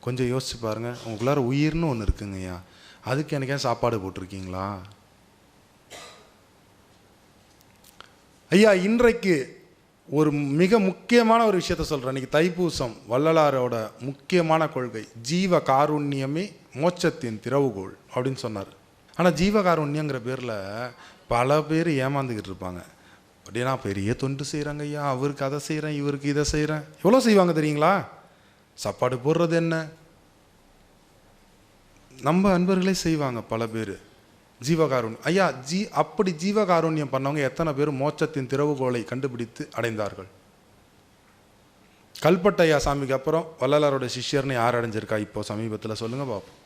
கொஞ்சம் யோசிச்சு பாருங்கள் உங்களுக்குள்ளார உயிர்னு ஒன்று இருக்குங்கய்யா. அதுக்கு எனக்கே சாப்பாடு போட்டிருக்கீங்களா? ஐயா இன்றைக்கு ஒரு மிக முக்கியமான ஒரு விஷயத்த சொல்கிறேன் இன்றைக்கி தைப்பூசம் வள்ளலாரோட முக்கியமான கொள்கை. ஜீவ காருண்யமே மோட்சத்தின் திறவுகோள் அப்படின்னு சொன்னார். ஆனால் ஜீவ காருண்யங்கிற பேரில் பல பேர் ஏமாந்துக்கிட்டு இருப்பாங்க. அப்படியே நான் பெரிய தொண்டு செய்கிறாங்க ஐயா அவருக்கு அதை செய்கிறேன் இவருக்கு இதை செய்கிறேன் எவ்வளோ செய்வாங்க தெரியுங்களா? சாப்பாடு போடுறது என்ன? நம்ம அன்பர்களே செய்வாங்க பல பேர். ஜீவகாருண்யம். ஐயா ஜீ அப்படி ஜீவகாருண்யம் பண்ணவங்க எத்தனை பேர் மோட்சத்தின் திறவுகோலை கண்டுபிடித்து அடைந்தார்கள்? கல்பட்டையா சாமிக்கு அப்புறம் வள்ளலாரோட சிஷ்யர்னு யார் அடைஞ்சிருக்கா இப்போ சமீபத்தில் சொல்லுங்க பாப்போம்.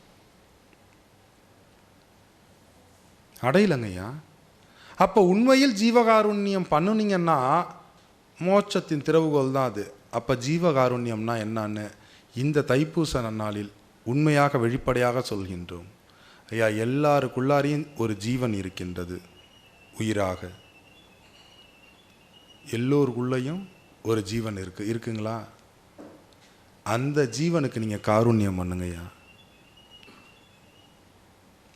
அடையலங்க அப்போ உண்மையில் ஜீவகாருண்யம் பண்ணுனீங்கன்னா மோட்சத்தின் திறவுகோல் தான் அது. அப்போ ஜீவகாருண்யம்னா என்னன்னு இந்த தைப்பூச நன்னாளில் உண்மையாக வெளிப்படையாக சொல்கின்றோம். ஐயா எல்லாருக்குள்ளாரையும் ஒரு ஜீவன் இருக்கின்றது. உயிராக. எல்லோருக்குள்ளேயும் ஒரு ஜீவன் இருக்கு இருக்குங்களா? அந்த ஜீவனுக்கு நீங்கள் காருண்யம் பண்ணுங்கய்யா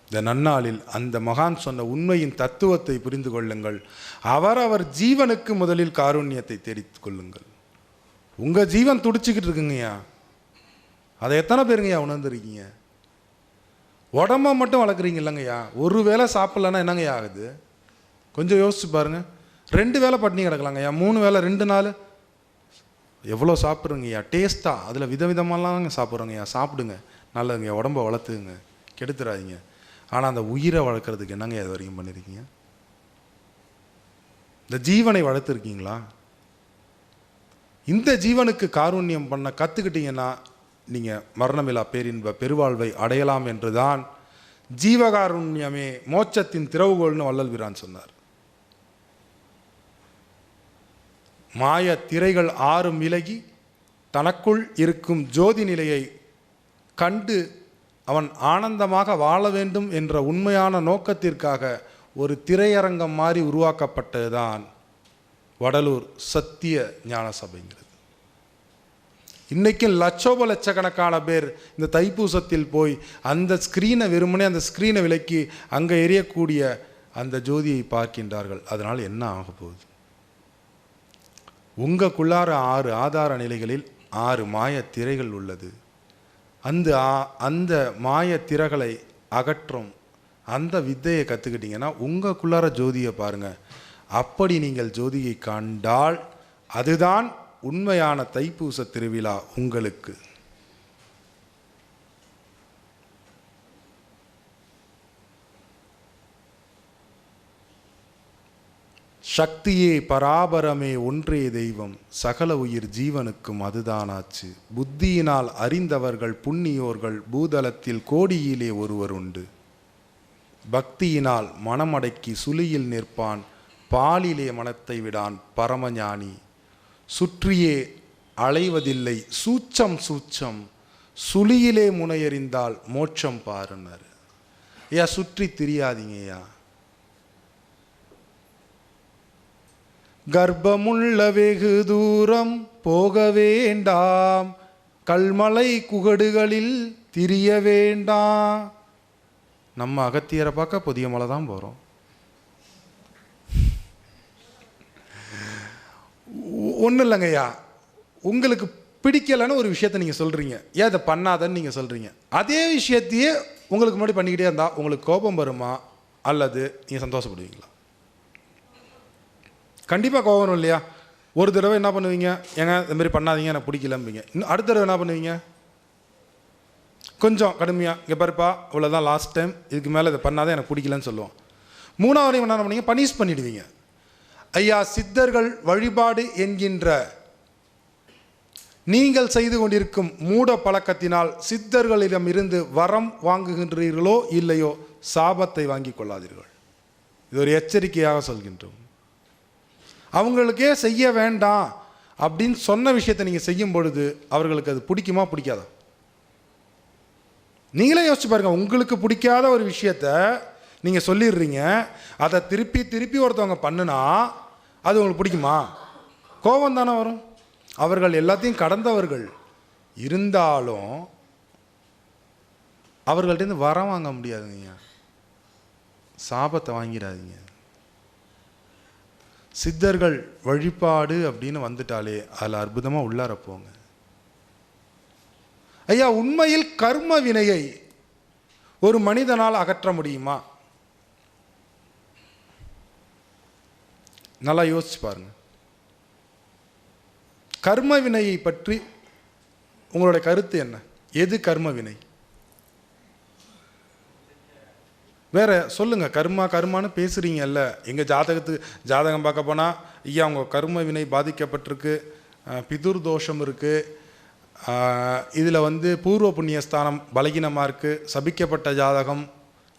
இந்த நன்னாளில் அந்த மகான் சொன்ன உண்மையின் தத்துவத்தை புரிந்து கொள்ளுங்கள். அவரவர் ஜீவனுக்கு முதலில் காருண்யத்தை தேடிக் கொள்ளுங்கள். உங்கள் ஜீவன் துடிச்சிக்கிட்டு இருக்குங்கய்யா அதை எத்தனை பேருங்கய்யா உணர்ந்துருக்கீங்க? உடம்ப மட்டும் வளர்க்குறீங்க இல்லைங்கய்யா ஒரு வேளை சாப்பிட்லன்னா என்னங்கய்யா ஆகுது? கொஞ்சம் யோசிச்சு பாருங்க. ரெண்டு வேளை பட்டினி கிடக்கலாங்கய்யா மூணு வேளை ரெண்டு நாள். எவ்வளோ சாப்பிட்றீங்கய்யா டேஸ்ட்டாக அதில் விதவிதமாலாம் சாப்பிட்றோங்கய்யா சாப்பிடுங்க. நல்லதுங்கய்யா உடம்ப வளர்த்துங்க கெடுத்துறாதீங்க. ஆனால் அந்த உயிரை வளர்க்குறதுக்கு என்னங்க இது வரைக்கும் பண்ணியிருக்கீங்க? இந்த ஜீவனை வளர்த்துருக்கீங்களா? இந்த ஜீவனுக்கு காருண்யம் பண்ண கற்றுக்கிட்டீங்கன்னா நீங்கள் மரணமில்லா பேரின்ப பெருவாழ்வை அடையலாம் என்று தான் ஜீவகாருண்யமே மோட்சத்தின் திறவுகோல்னு வள்ளல் வீரான் சொன்னார். மாய திரைகள் ஆறும் விலகி தனக்குள் இருக்கும் ஜோதி நிலையை கண்டு அவன் ஆனந்தமாக வாழ வேண்டும் என்ற உண்மையான நோக்கத்திற்காக ஒரு திரையரங்கம் மாதிரி உருவாக்கப்பட்டதுதான் வடலூர் சத்திய ஞான சபைங்கிறது இன்றைக்கும் லட்சோப லட்சக்கணக்கான பேர் இந்த தைப்பூசத்தில் போய் அந்த ஸ்க்ரீனை வெறுமனே அந்த ஸ்க்ரீனை விலக்கி அங்கே எரியக்கூடிய அந்த ஜோதியை பார்க்கின்றார்கள். அதனால் என்ன ஆக போகுது? உங்களுக்குள்ளார ஆறு ஆதார நிலைகளில் ஆறு மாய திரைகள் உள்ளது. அந்த ஆ- அந்த மாய திரைகளை அகற்றும் அந்த வித்தையை கற்றுக்கிட்டீங்கன்னா உங்களுக்குள்ளார ஜோதியை பாருங்கள் அப்படி நீங்கள் ஜோதியை கண்டால் அதுதான் உண்மையான தைப்பூச திருவிழா உங்களுக்கு. சக்தியே பராபரமே ஒன்றே தெய்வம் சகல உயிர் ஜீவனுக்கும் அதுதானாச்சு. புத்தியினால் அறிந்தவர்கள் புண்ணியோர்கள் பூதலத்தில் கோடியிலே ஒருவர் உண்டு. பக்தியினால் மனமடக்கி சுழியில் நிற்பான் பாலிலே மனத்தை விடான் பரமஞானி. சுற்றியே அலைவதில்லை. சூச்சம் சூச்சம் சுழியிலே முனையறிந்தால் மோட்சம் பாருனர். ஐயா சுற்றி திரியாதீங்கய்யா. கர்ப்பமுள்ள வெகு தூரம் போக வேண்டாம். கல்மலை குகடுகளில் திரிய வேண்டாம். நம்ம அகத்தியரை பார்க்க புதிய மலை தான் போகிறோம் ஒன்றும் இல்லைங்கய்யா உங்களுக்கு பிடிக்கலைன்னு ஒரு விஷயத்தை நீங்கள் சொல்கிறீங்க ஏன் இதை பண்ணாதன்னு நீங்கள் சொல்கிறீங்க அதே விஷயத்தையே உங்களுக்கு முன்னாடி பண்ணிக்கிட்டே இருந்தால் உங்களுக்கு கோபம் வருமா? அல்லது நீங்கள் சந்தோஷப்படுவீங்களா? கண்டிப்பாக கோபம் வரும் இல்லையா? ஒரு தடவை என்ன பண்ணுவீங்க? ஏங்க இதுமாரி பண்ணாதீங்க எனக்கு பிடிக்கலம்பீங்க இன்னும் அடுத்த தடவை என்ன பண்ணுவீங்க? கொஞ்சம் கடுமையாக இங்கே பாருப்பா இவ்வளோதான் லாஸ்ட் டைம் இதுக்கு மேலே இதை பண்ணாதான் எனக்கு பிடிக்கலன்னு சொல்லுவோம். மூணாவது என்ன பண்ணீங்க பனிஷ் பண்ணிடுவீங்க. ஐயா சித்தர்கள் வழிபாடு என்கின்ற நீங்கள் செய்து கொண்டிருக்கும் மூட பழக்கத்தினால் சித்தர்களிடமிருந்து வரம் வாங்குகின்றீர்களோ இல்லையோ சாபத்தை வாங்கிக் கொள்ளாதீர்கள். இது ஒரு எச்சரிக்கையாக சொல்கின்றோம். அவங்களுக்கே செய்ய வேண்டாம் அப்படின்னு சொன்ன விஷயத்தை நீங்கள் செய்யும் பொழுது அவர்களுக்கு அது பிடிக்குமா பிடிக்காதா? நீங்களே யோசிச்சு பாருங்கள் உங்களுக்கு பிடிக்காத ஒரு விஷயத்த நீங்கள் சொல்லிடுறீங்க அதை திருப்பி திருப்பி ஒருத்தவங்க பண்ணுனா அது உங்களுக்கு பிடிக்குமா? கோபம் தானே வரும். அவர்கள் எல்லாத்தையும் கடந்தவர்கள் இருந்தாலும் அவர்கள்ட்டேருந்து வரம் வாங்க முடியாதுங்க சாபத்தை வாங்கிடாதீங்க. சித்தர்கள் வழிபாடு அப்படின்னு வந்துட்டாலே அதில் அற்புதமாக உள்ளார போங்க. ஐயா உண்மையில் கர்ம வினையை ஒரு மனிதனால் அகற்ற முடியுமா? நல்லா யோசிச்சு பாருங்க. கர்ம வினையை பற்றி உங்களுடைய கருத்து என்ன? எது கர்ம வினை? வேற சொல்லுங்க கர்மா கர்மான்னு பேசுகிறீங்கல்ல எங்க ஜாதகத்துக்கு ஜாதகம் பார்க்க போனா ஐயா அவங்க கர்ம வினை பாதிக்கப்பட்டிருக்கு பிதுர் தோஷம் இருக்கு இதில் வந்து பூர்வ புண்ணியஸ்தானம் பலகீனமாக இருக்குது சபிக்கப்பட்ட ஜாதகம்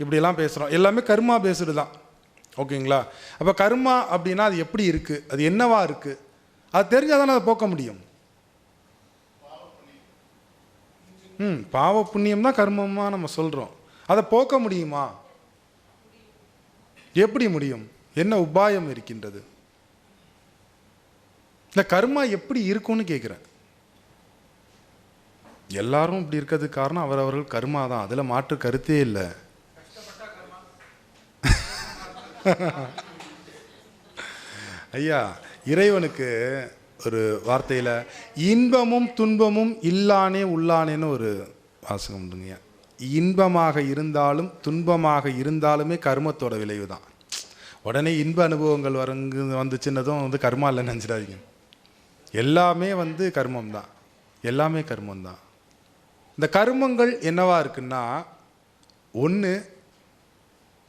இப்படியெல்லாம் பேசுகிறோம் எல்லாமே கர்மா பேசுறது தான் ஓகேங்களா? அப்போ கர்மா அப்படின்னா அது எப்படி இருக்குது அது என்னவா இருக்குது அது தெரிஞ்சால் தானே அதை போக்க முடியும். ம் பாவ புண்ணியம் தான் கர்மமாக நம்ம சொல்கிறோம் அதை போக்க முடியுமா? எப்படி முடியும்? என்ன உபாயம் இருக்கின்றது? இந்த கர்மா எப்படி இருக்கும்னு கேட்குறேன் எல்லாரும் இப்படி இருக்கிறதுக்கு காரணம் அவரவர்கள் கர்மா தான். அதில் மாற்று கருத்தே இல்லை. ஐயா இறைவனுக்கு ஒரு வார்த்தையில் இன்பமும் துன்பமும் இல்லானே உள்ளானேன்னு ஒரு வாசகம் உண்டுங்கய்யா இன்பமாக இருந்தாலும் துன்பமாக இருந்தாலுமே கர்மத்தோட விளைவு தான் உடனே இன்ப அனுபவங்கள் வரங்கு வந்துச்சுன்னதும் வந்து கர்மா இல்லை நினச்சிடாதீங்க. எல்லாமே வந்து கர்மம் தான் எல்லாமே கர்மம் தான் இந்த கர்மங்கள் என்னவா இருக்குன்னா ஒன்று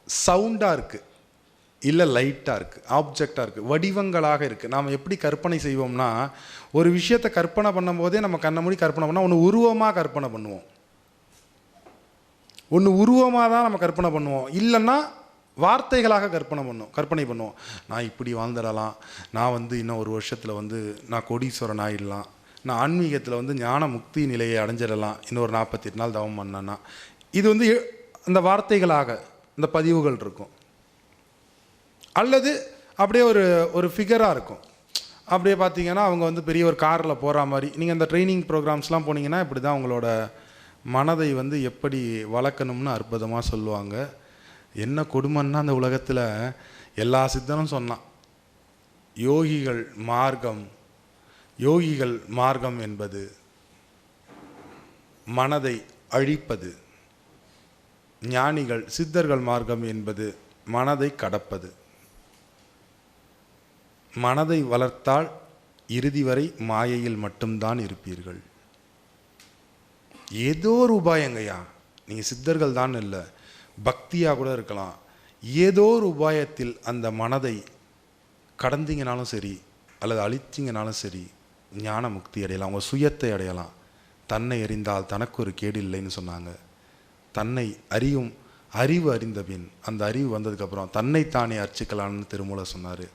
சவுண்டாக இருக்குது இல்லை லைட்டாக இருக்குது ஆப்ஜெக்டாக இருக்குது வடிவங்களாக இருக்குது நாம் எப்படி கற்பனை செய்வோம்னா ஒரு விஷயத்தை கற்பனை பண்ணும்போதே நம்ம கண்ணை மூடி கற்பனை பண்ணால் ஒன்று உருவமாக கற்பனை பண்ணுவோம். ஒன்று உருவமாக தான் நம்ம கற்பனை பண்ணுவோம். இல்லைன்னா வார்த்தைகளாக கற்பனை பண்ணுவோம் கற்பனை பண்ணுவோம். நான் இப்படி வாழ்ந்துடலாம். நான் வந்து இன்னும் ஒரு வருஷத்தில் வந்து நான் கோடீஸ்வரன் ஆயிடலாம். நான் ஆன்மீகத்தில் வந்து ஞான முக்தி நிலையை அடைஞ்சிடலாம். இன்னொரு நாற்பத்தெட்டு நாள் தவம் பண்ணேன்னா. இது வந்து அந்த வார்த்தைகளாக இந்த பதிவுகள் இருக்கும். அல்லது அப்படியே ஒரு ஒரு ஃபிகராக இருக்கும். அப்படியே பார்த்தீங்கன்னா அவங்க வந்து பெரிய ஒரு காரில் போகிற மாதிரி. நீங்கள் அந்த ட்ரைனிங் ப்ரோக்ராம்ஸ்லாம் போனீங்கன்னா இப்படி தான் உங்களோட மனதை வந்து எப்படி வளர்க்கணும்னு அற்புதமாக சொல்லுவாங்க. என்ன கொடுமைன்னா அந்த உலகத்தில் எல்லா சித்தனும் சொன்னான். யோகிகள் மார்க்கம் யோகிகள் மார்க்கம் என்பது மனதை அழிப்பது. ஞானிகள் சித்தர்கள் மார்க்கம் என்பது மனதை கடப்பது. மனதை வளர்த்தால் இறுதி வரை மாயையில் மட்டும்தான் இருப்பீர்கள். ஏதோ ஒரு உபாயங்கய்யா நீங்கள் சித்தர்கள் தான் இல்லை. பக்தியாக கூட இருக்கலாம். ஏதோ ஒரு உபாயத்தில் அந்த மனதை கடந்தீங்கனாலும் சரி அல்லது அழிச்சிங்கனாலும் சரி ஞான முக்தி அடையலாம். உங்கள் சுயத்தை அடையலாம். தன்னை அறிந்தால் தனக்கு ஒரு கேடு இல்லைன்னு சொன்னாங்க. தன்னை அறியும் அறிவு அறிந்த பின் அந்த அறிவு வந்ததுக்கப்புறம் தன்னைத்தானே அர்ச்சிக்கலாம்னு திருமூல சொன்னார்.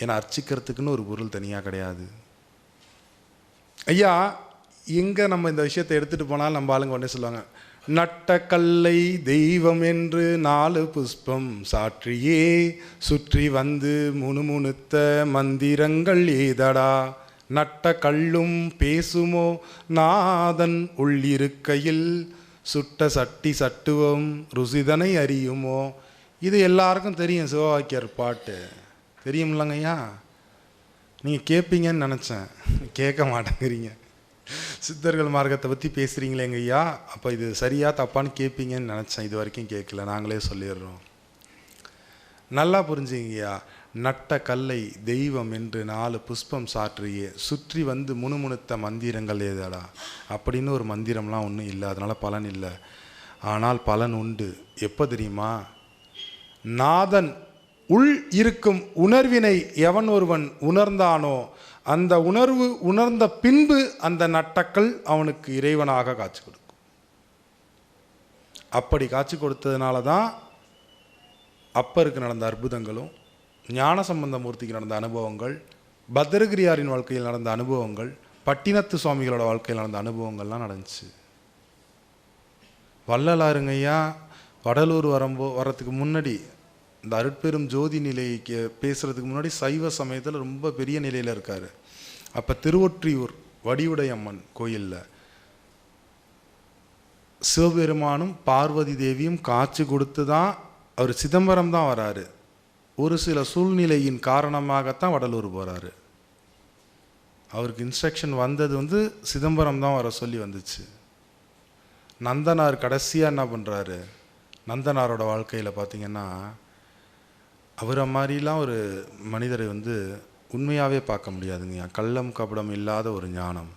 ஏன்னா அர்ச்சிக்கிறதுக்குன்னு ஒரு பொருள் தனியாக கிடையாது. ஐயா எங்கே நம்ம இந்த விஷயத்தை எடுத்துகிட்டு போனாலும் நம்ம ஆளுங்க உடனே சொல்லுவாங்க நட்ட கல்லை தெய்வம் என்று நாலு புஷ்பம் சாற்றியே சுற்றி வந்து முணுமுணுத்த மந்திரங்கள் ஏதடா? நட்ட கல்லும் பேசுமோ? நாதன் உள்ளிருக்கையில் சுட்ட சட்டி சட்டுவம் ருசிதனை அறியுமோ? இது எல்லாருக்கும் தெரியும் சிவவாக்கியர் பாட்டு. தெரியுமில்லங்கய்யா நீங்கள் கேட்பீங்கன்னு நினச்சேன். கேட்க மாட்டேங்கிறீங்க. சித்தர்கள் மார்க்கத்தை பற்றி பேசுகிறீங்களேங்க ஐயா. அப்போ இது சரியா தப்பான்னு கேட்பீங்கன்னு நினச்சேன். இது வரைக்கும் கேட்கல. நாங்களே சொல்லிடுறோம். நல்லா புரிஞ்சுங்கய்யா நட்ட கல்லை தெய்வம் என்று நாலு புஷ்பம் சாற்றியே சுற்றி வந்து முணுமுணுத்த மந்திரங்கள் ஏதாடா? அப்படின்னு ஒரு மந்திரம்லாம் ஒன்றும் இல்லை. அதனால் பலன் இல்லை. ஆனால் பலன் உண்டு. எப்போ தெரியுமா? நாதன் உள் இருக்கும் உணர்வினை எவன் ஒருவன் உணர்ந்தானோ அந்த உணர்வு உணர்ந்த பின்பு அந்த நட்டக்கள் அவனுக்கு இறைவனாக காட்சி கொடுக்கும். அப்படி காட்சி கொடுத்ததுனால தான் அப்பருக்கு நடந்த அற்புதங்களும் ஞானசம்பந்த மூர்த்திக்கு நடந்த அனுபவங்கள் பத்திரகிரியாரின் வாழ்க்கையில் நடந்த அனுபவங்கள் பட்டினத்து சுவாமிகளோட வாழ்க்கையில் நடந்த அனுபவங்கள்லாம் நடந்துச்சு. வள்ளலாருங்கய்யா வடலூர் வரம்போ வரத்துக்கு முன்னாடி இந்த அருட்பெரும் ஜோதி நிலைக்கு பேசுறதுக்கு முன்னாடி சைவ சமயத்தில் ரொம்ப பெரிய நிலையில் இருக்கார். அப்போ திருவொற்றியூர் வடிவுடை அம்மன் கோயிலில் சிவபெருமானும் பார்வதி தேவியும் காட்சி கொடுத்து தான் அவர் சிதம்பரம் தான் வராரு. ஒரு சில சூழ்நிலையின் காரணமாகத்தான் வடலூர் போகிறாரு அவருக்கு இன்ஸ்ட்ரக்ஷன் வந்தது வந்து சிதம்பரம் தான் வர சொல்லி வந்துச்சு. நந்தனார் கடைசியாக என்ன பண்ணுறாரு நந்தனாரோட வாழ்க்கையில் பார்த்தீங்கன்னா அவரை மாதிரிலாம் ஒரு மனிதரை வந்து உண்மையாகவே பார்க்க முடியாதுங்கய்யா. கள்ளம் கபடம் இல்லாத ஒரு ஞானம்.